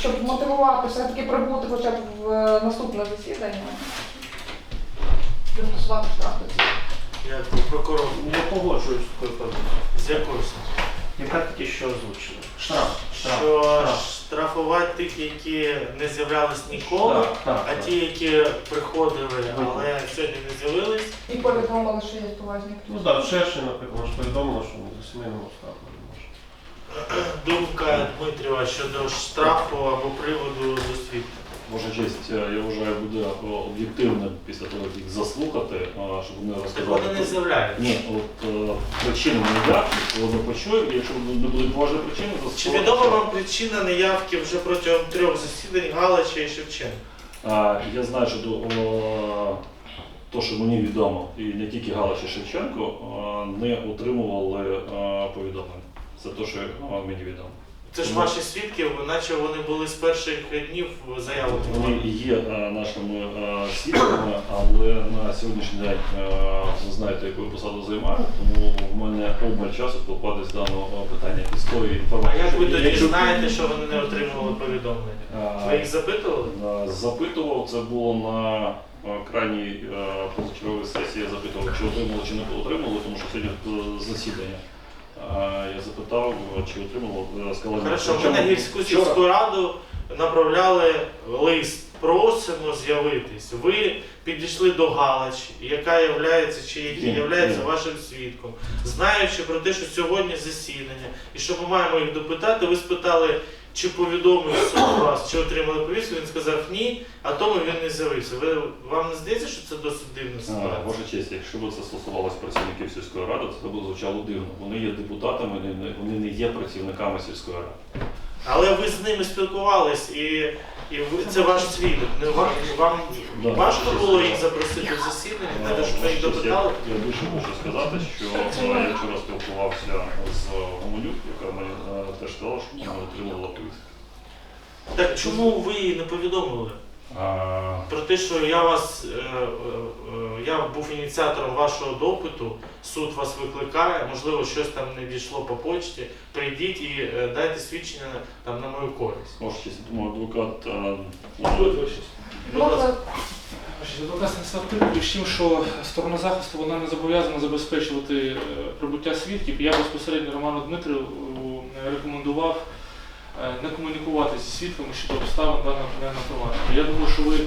щоб мотивувати все-таки прибути хоча б в е, наступне засідання. Застосувати штраф до цього. Прокурор. Не погоджуюсь з такою позицією. З якою саме? Яка тільки що озвучила? Штраф. Штраф. Що штраф. штрафувати тих, які не з'являлись ніколи, Так, так, а так. ті, які приходили, але сьогодні не з'явились. І повідомили, що є поважні Ну так, Шершин, наприклад, ж повідомила, що за сімейним обставинам не може. Думка Дмитріва щодо штрафу або приводу світу. Ваша честь, е, я вважаю, буде е, об'єктивним після того, як їх заслухати, е, щоб вони Так розказали. вони не з'являються. Ні, от причини неявки, вони почують, якщо не будуть поважні причини, то Чи відома вам причина неявки вже протягом трьох засідань Галича і Шевченка? А, я знаю, що до о, то, що мені відомо, і не тільки Галич і Шевченко не отримували о, повідомлень. Це те, що о, мені відомо. Це ж ваші свідки, наче вони були з перших днів заяви. Вони і є е, нашими е, свідками, але на сьогоднішній день е, ви знаєте, яку я посаду займаю, тому в мене обмаль часу спілкуватися з даного питання із тої А інформації. як ви що- тоді якщо- знаєте, що вони не отримували повідомлення? Е, Ви їх запитували? Е, Запитував, це було на е, крайній е, позачерговій сесії, я запитував, чи отримали, чи не отримали, тому що сьогодні е, засідання. Я запитав, чи отримали, е, сказали, Хорошо, ми на гірську сільську раду направляли лист. Просимо з'явитись. Ви підійшли до Галич, яка являється чи який являється вашим свідком, знаючи про те, що сьогодні засідання, і що ми маємо їх допитати, ви спитали, чи повідомив суд вас, чи отримали повістку. Він сказав ні, а тому він не з'явився. Ви вам не здається, що це досить дивна А, ситуація? Ваша честь, якщо б це стосувалося працівників сільської ради, то це б звучало дивно. Вони є депутатами, вони не- вони не є працівниками сільської ради. Але ви з ними спілкувались і, і ви, це ваш свідок. Не вам, вам Да. важко було їх запросити в засідання, А, треба, щоб ви їх допитали. Я, я більше хочу сказати, що я вчора спілкувався з Гомонюк, яка мені е, теж сказала, що вона отримала повістку. Так чому ви її не повідомили? Про те, що я вас е, е, е, я був ініціатором вашого допиту, суд вас викликає, можливо, щось там не дійшло по почті. Прийдіть і дайте свідчення там на мою користь. Честь, думаю, адвокат е. Адвокат з тим, що сторона захисту вона не зобов'язана забезпечувати прибуття свідків. Я безпосередньо Роману Дмитріву е, рекомендував не комунікувати зі свідками щодо обставин даного кримінального провадження. Я думаю, що ви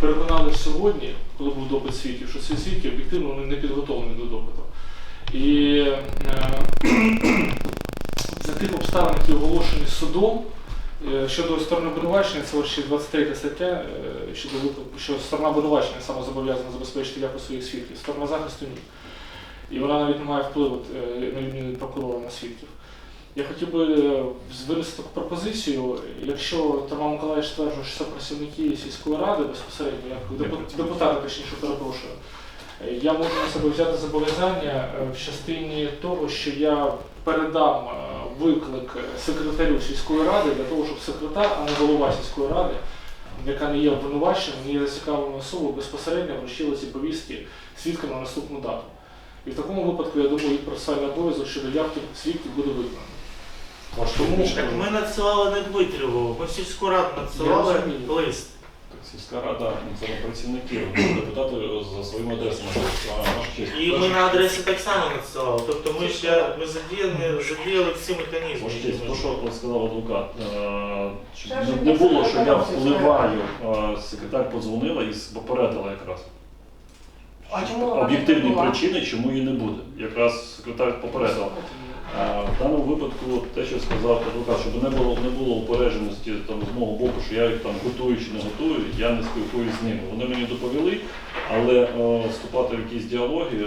переконали сьогодні, коли був допит свідків, що ці свідки об'єктивно вони не підготовлені до допиту. І е, за тих обставин, які оголошені судом, Е, Щодо сторони обвинувачення, це ще 23 стаття, е, щодо що сторона обвинувачення саме зобов'язана забезпечити якість своїх свідків, сторона захисту ні. І вона навіть не має впливу е, на прокурора на свідків. Я хотів би е, таку пропозицію, якщо Роман Миколаївич стверджує, що це працівники сільської ради безпосередньо, як депу- депутати, точніше, перепрошую, я можу на себе взяти зобов'язання е, в частині того, що я передам е, виклик секретарю сільської ради для того, щоб секретар, а не голова сільської ради, яка не є обвинуваченою, не є зацікавленою особою, безпосередньо вручила ці повістки свідкам на наступну дату. І в такому випадку, я думаю, їх процесуальний обов'язок щодо явки свідків буде виконано. Тому Так ми надсилали не Дмитріву, ми сільську раду надсилали Я розумію. лист. так, сільська рада ну, це не працівники, депутати за своїми адресами. А, честь, І ми на адресі так само надсилали. Тобто ми ще ми задіяли, задіяли всі механізми. Ваша честь, то, що сказав адвокат, е, щоб не, не було, що я впливаю, е, секретар подзвонила і попередила якраз. А чому вона не Об'єктивні була? причини, чому її не буде. Якраз секретар попередила. Е, В даному випадку те, що сказав адвокат, щоб не було не було упередженості там з мого боку, що я їх там готую чи не готую, я не спілкуюсь з ними. Вони мені доповіли, але е, вступати в якісь діалоги е,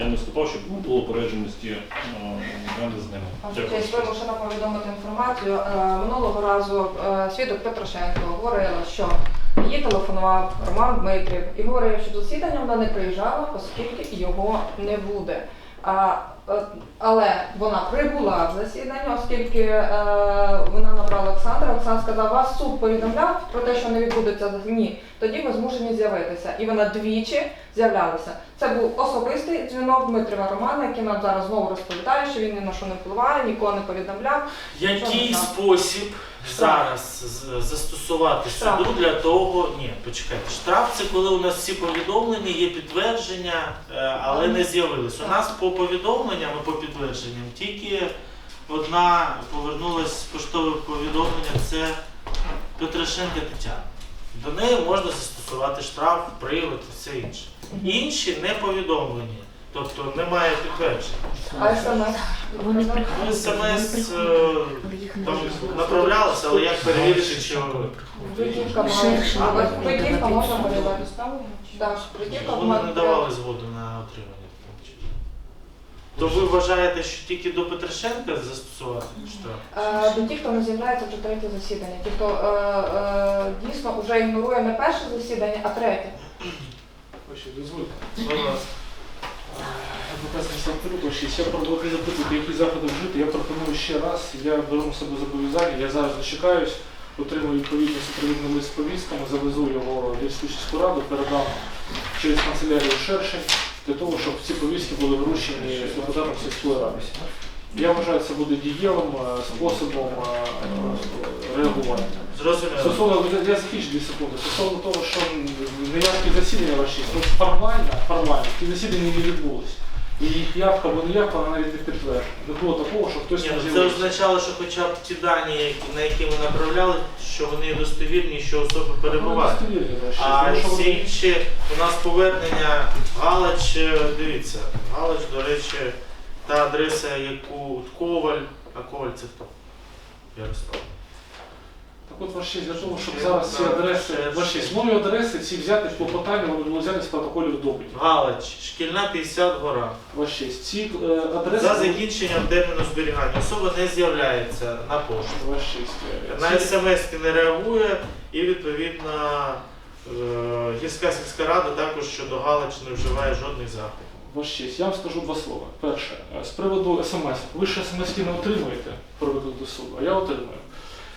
я не вступав, щоб не було упередженості е, в мене з ними. Честь вимушена повідомити інформацію. Е, Минулого разу е, свідок Петрошенко говорила, що їй телефонував Роман Дмитрів і говорив, що засідання вона не приїжджала, оскільки його не буде. Е, але вона прибула в засідання, оскільки е, вона набрала Олександра. Олександр сказав, вас суд повідомляв про те, що не відбудеться ні. Тоді ми змушені з'явитися. І вона двічі з'являлася. Це був особистий дзвінок Дмитрива Романа, який нам зараз знову розповідає, що він ні на що не впливає, нікого не повідомляв. Який спосіб зараз застосувати Штраф. суду для того. Ні, почекайте. Штраф це коли у нас всі повідомлення, є підтвердження, е, але не з'явились. У нас по повідомленням і по підтвердженням тільки одна повернулась поштове повідомлення. Це Петрашенка Тетяна. До неї можна застосувати штраф, привод і все інше. Інші не повідомлені, тобто немає підтвердження. А СМС? Вони Ну, СМС е, там направлялося, але як перевірити, чи Прикидка Ширше має. прикидка можна? Так, вони не давали згоду на отримання. То ви вважаєте, що тільки до Петрашенка застосувати штраф? Е, До тих, хто не з'являється вже третє засідання. Ті, хто е, е, дійсно вже ігнорує не перше засідання, а третє. Дозвольте. Станіслав Филиппович, я пропоную запитати, які заходи вжити. Я пропоную ще раз, я беру на себе зобов'язання, я зараз зачекаюсь, отримую відповідний супровідний лист з повістками, завезу його в Львівську сільську раду, передам через канцелярію Шершень, для того, щоб ці повістки були вручені депутатам сільської ради. Я вважаю, це буде дієвим е, способом е, реагування. Стосовно, я закінчу дві секунди. Стосовно того, що неявки засідання ваші, формально, формально, ті засідання не відбулись. І їх явка або не явка, вона навіть не підтверджена. Не було такого, що хтось Ні, не ну, це з'явився. означало, що хоча б ті дані, які- на які ми направляли, що вони достовірні, що особи перебувають. Ну, достовірні. А Тому що всі вони- інші у нас повернення Галач, е, дивіться, Галач, до речі, та адреса, яку Коваль, а Коваль це хто? Ярослав. От ваші, для того, щоб зараз ці адреси, ваші, ще. адреси, ці взяти в клопотання, вони були взяти з протоколів допитів. Галач, шкільна 50 гора. Ваші, ці е, адреси... За закінченням терміну зберігання особа не з'являється на пошту. Ваші, На смс не реагує і відповідно е, гірська сільська рада також щодо Галач не вживає жодних заходів. Ваш честь, я вам скажу два слова. Перше, е, з приводу смс. Ви ж смс не отримуєте про виклик до суду, а я отримую.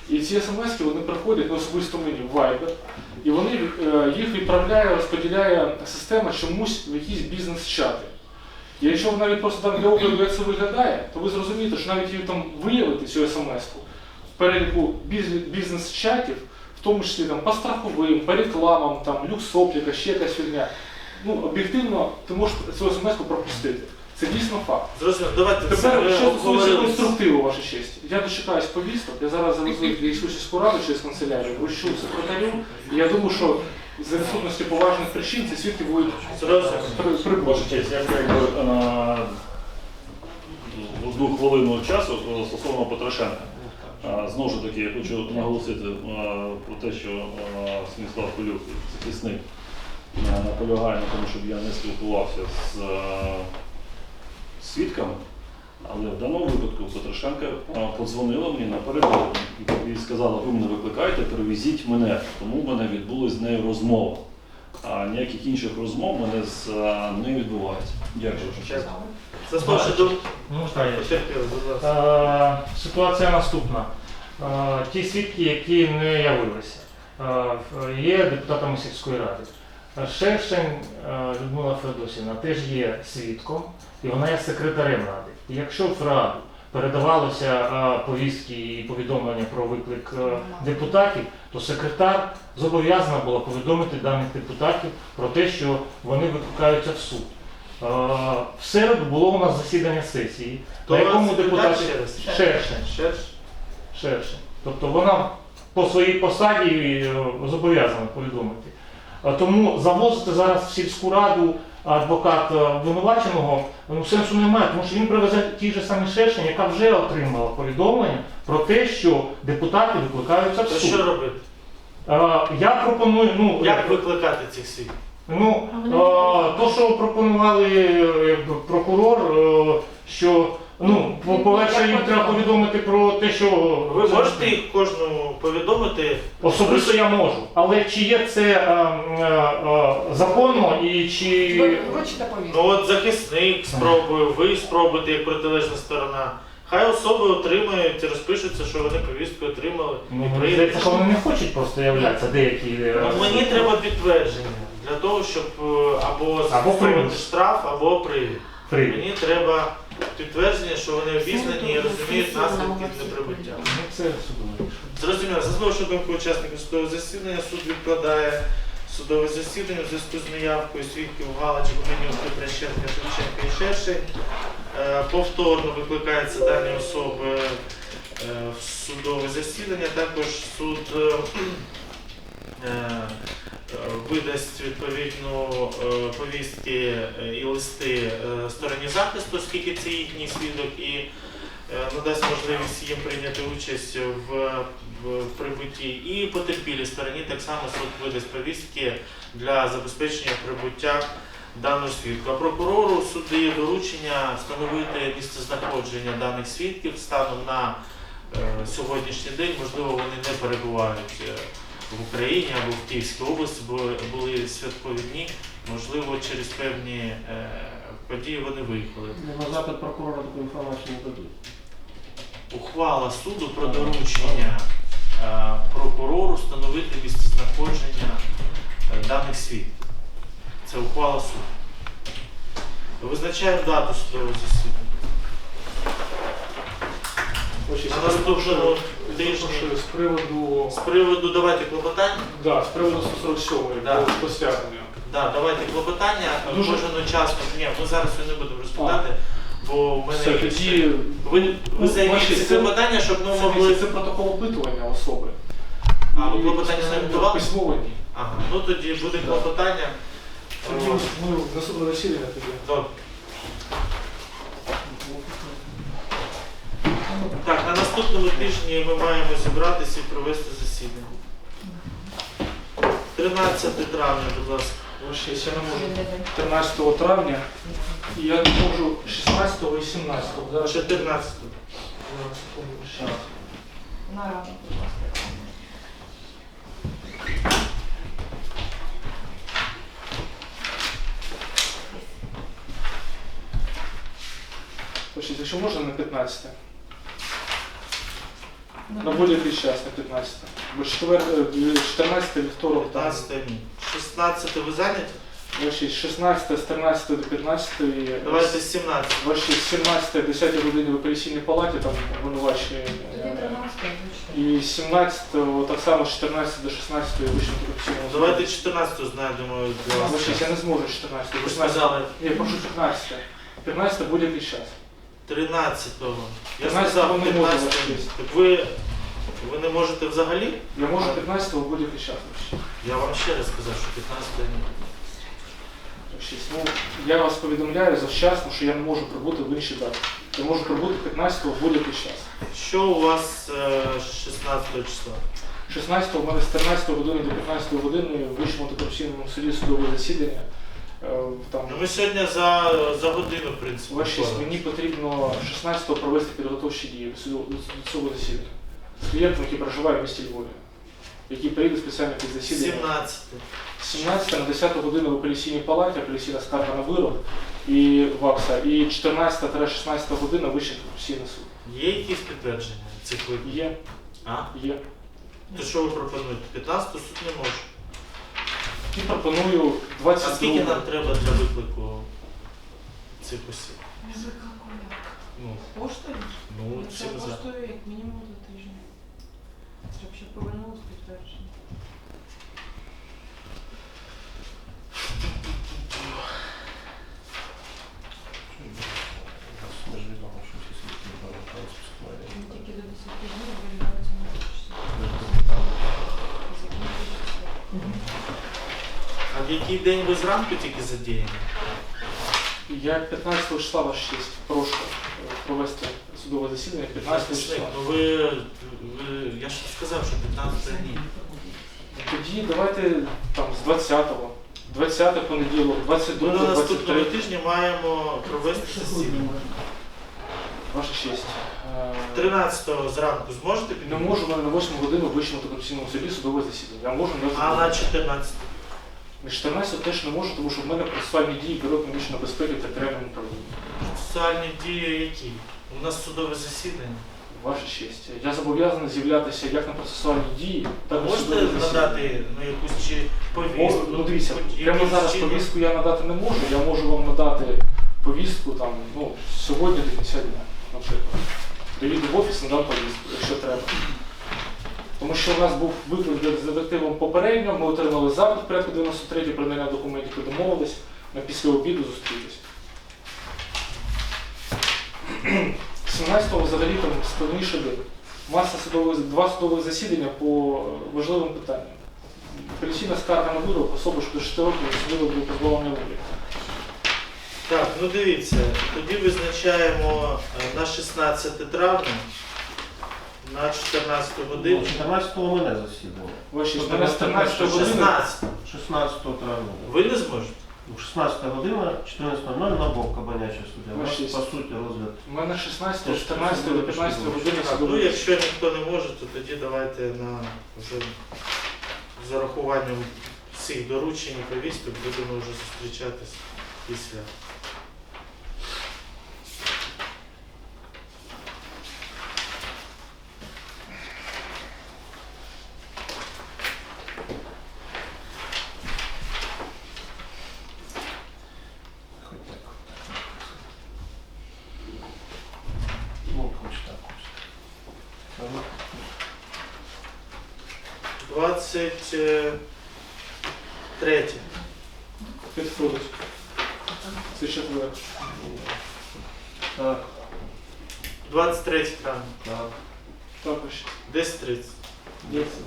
І ці смс вони приходять на особисто мені в Viber, і вони е, їх відправляє, розподіляє система чомусь в якісь бізнес-чати. І якщо ви навіть просто там для огляду, як це виглядає, то ви зрозумієте, що навіть її там виявити цю смс-ку в переліку бізнес-чатів, в тому числі там по страховим, по рекламам, там люксопліка, ще якась фігня. Ну, об'єктивно, ти можеш цю смс-ку пропустити. Це дійсно факт. Зрозуміло, давайте Тепер, що стосується конструктиву, ваша честь. Я дочекаюсь повісток, я зараз завезу їх в сільську раду через канцелярію, вручу секретарю, і я думаю, що за відсутності поважних причин ці свідки будуть прибути. Ваша честь, я якби е, одну хвилину часу е, стосовно Петрашенка. Е, Знову ж таки, я хочу наголосити е, про те, що е, Станіслав Полюк, захисник, е, наполягає на тому, щоб я не спілкувався з е, свідками. Але в даному випадку Петрашенка е, подзвонила мені напередодні і- і сказала, ви мене викликаєте, перевезіть мене. Тому в мене відбулась з нею розмова. А ніяких інших розмов в мене з е, не відбувається. Дякую. честь. До Ну, я ласка. Е, Ситуація наступна. Е, Ті свідки, які не явилися, е, є депутатами сільської ради. Е, Шершень е, Людмила Федосівна теж є свідком, і вона є секретарем ради. І якщо в раду передавалося е, повістки і повідомлення про виклик депутатів, то секретар зобов'язана була повідомити даних депутатів про те, що вони викликаються в суд. В середу було у нас засідання сесії, То на якому депутати? Шершень, Шершень. Тобто вона по своїй посаді зобов'язана повідомити. Е, Тому завозити зараз в сільську раду адвоката обвинуваченого ну, сенсу немає, тому що він привезе ті ж самі Шершень, яка вже отримала повідомлення про те, що депутати викликаються в То суд. що робити? Е, Я пропоную, ну, Як викликати цих свідків? Ну, А е, то, що пропонували е, прокурор, е, що ну, по- по-перше, їм треба повідомити про те, що Ви можете їх кожному повідомити? особисто я можу. Але чи є це е, е, е, законно і чи Ви вручите повістку. Ну от захисник спробує, ви спробуєте як протилежна сторона. Хай особи отримають і розпишуться, що вони повістку отримали. ну, і мені здається, що вони не хочуть просто являтися деякі. е, Ну, мені треба підтвердження для того, щоб е, або застосовувати штраф, або привід. Привід. Мені треба підтвердження, що вони обізнані і розуміють наслідки неприбуття. Ну, це судове. Зрозуміло, за злочин думку учасників судового засідання суд відкладає судове засідання в зв'язку з неявкою свідків Галач, Гуменюк, Петращенка, Шевченка і Шершень. Е, Повторно викликаються дані особи е, в судове засідання. Також суд е, видасть відповідну е, повістки е, і листи е, стороні захисту, оскільки це їхній свідок, і е, надасть можливість їм прийняти участь в, прибутті. І потерпілій стороні так само суд видасть повістки для забезпечення прибуття даного свідка. Прокурору суд дає доручення встановити місце знаходження даних свідків станом на е, сьогоднішній день. Можливо, вони не перебувають е, в Україні або в Київській області, були святкові дні. Можливо, через певні е, події вони виїхали. На запит прокурора таку інформацію не дадуть. Ухвала суду про доручення е, прокурору встановити місце знаходження е, даних свідків. Це ухвала суду. Визначаємо дату судового засідання. Тижні Перепрошую, з приводу з приводу давайте клопотання. да, з приводу 147 Да. по, стягненню. Да, давайте клопотання. Дуже- Кожен учасник. Ні, ми зараз не будемо розповідати, бо в мене Все, є- тоді ви, ви Ну, займіть це- клопотання, щоб ми це, могли. це протокол опитування особи. А, ви І клопотання не готували? Письмово ні. Ага, ну тоді буде клопотання. Тоді ми в наступне засідання тоді. Добре. Так, на наступному тижні ми маємо зібратися і провести засідання. 13 травня, будь ласка. Я не можу 13 травня, і я не можу 16 і 17. Зараз 14. зараз, секунду, ще раз. На ранок, будь ласка. Якщо можна на 15. На Добре. будь-який час на 15. Бо четвер, е, 14 вівторок там. 15 ні. 16 ви зайняті? Ваші 16 з 13 до 15. Давайте 17. Ваші 17 10 годині в апеляційній палаті, там обвинувачені. Е, 13 звичайно. І 17 так само з 14 до 16 вищим корупційному суду. Давайте 14 знайдемо для вас. Ваші, я не зможу 14. Ви ж 15. сказали Ні, прошу 15. 15 будь-який час. 13-го. Я 13-го сказав не можу 15 ваш Так ви, ви не можете взагалі? Я можу 15 будь-який час. Я вам ще раз сказав, що 15 ні. Ну, я вас повідомляю завчасно, що я не можу прибути в інші дати. Я можу прибути 15 в будь-який час. Що у вас е, 16 числа? 16 у мене з 13 години до 15 години в Вищому антикорупційному суді судове засідання. Е, Там Ну, ми сьогодні за, за годину, в принципі. Ваші мені потрібно 16-го провести підготовчі дії до цього- до цього засідання з клієнтом, який проживає в місті Львові, який прийде спеціально під засідання. 17. 17 на 10 годину в апеляційній палаті, апеляційна скарга на вирок і ВАКСа, і 14-16 година Вищий конституційний суд. Є якісь підтвердження цих викликів? Є, А? є. То що ви пропонуєте? 15 суд не може. І пропоную А 22 скільки нам треба для виклику цих осіб? Язика коляк. Ну, Поштою? ну Це за. поштою як мінімум до тижня. Щоб ще повернулося підтвердження. Ми ж відомо, що всі свідки не повертаються в судові. Він тільки до 10 днів виявляється на почті. А в який день ви зранку тільки задіяні? Я 15 числа ваш честь прошу е, провести судове засідання 15 числа. Ну ви, ви, я ж сказав, що 15 днів. Тоді давайте там з 20-го, 20 понеділок, 22 Ми 22 на наступному 23 тижні маємо провести засідання. Ваша честь. Е, 13 зранку зможете Не піти? можу на 8 годину в Вищому антикорупційному суді судове засідання. Я можу на А на 14. На 14 теж не можу, тому що в мене процесуальні дії Бюро економічної безпеки в територіальному управлінні. Процесуальні дії які? У нас судове засідання. Ваша честь. Я зобов'язаний з'являтися як на процесуальні дії, так і на Можете судове засідання. надати ну, якусь чи повістку? ну дивіться, Хоч прямо зараз чином? повістку я надати не можу. Я можу вам надати повістку там, ну, сьогодні до кінця дня, наприклад. Доїду в офіс, надам повістку, якщо треба. Тому що у нас був виклик з детективом попередньо, ми отримали запит порядку 93 про надання документів і домовились на після обіду зустрітися. 17-го взагалі там складніше день. Маса судових, два судових засідання по е, важливим питанням. Апеляційна скарга на вирок особи, що до 6 років судили були позбавлення волі. Так, ну дивіться, тоді визначаємо е, на 16 травня на 14 годину. 14-го мене засідання. Ваші Тобто на 13 години. 16. 16 травня. Ви не зможете? Ну, 16 година, 14.00 на бок кабаняча суддя. У нас, по суті, розгляд. У мене 16, 14 до 15 години ну якщо ніхто не може, то тоді давайте на вже з урахуванням всіх доручень і повісток будемо вже зустрічатись після. 23. Підходить. Це четвер. Так. 23 травня. Так. Також. Десь 30. 10 30.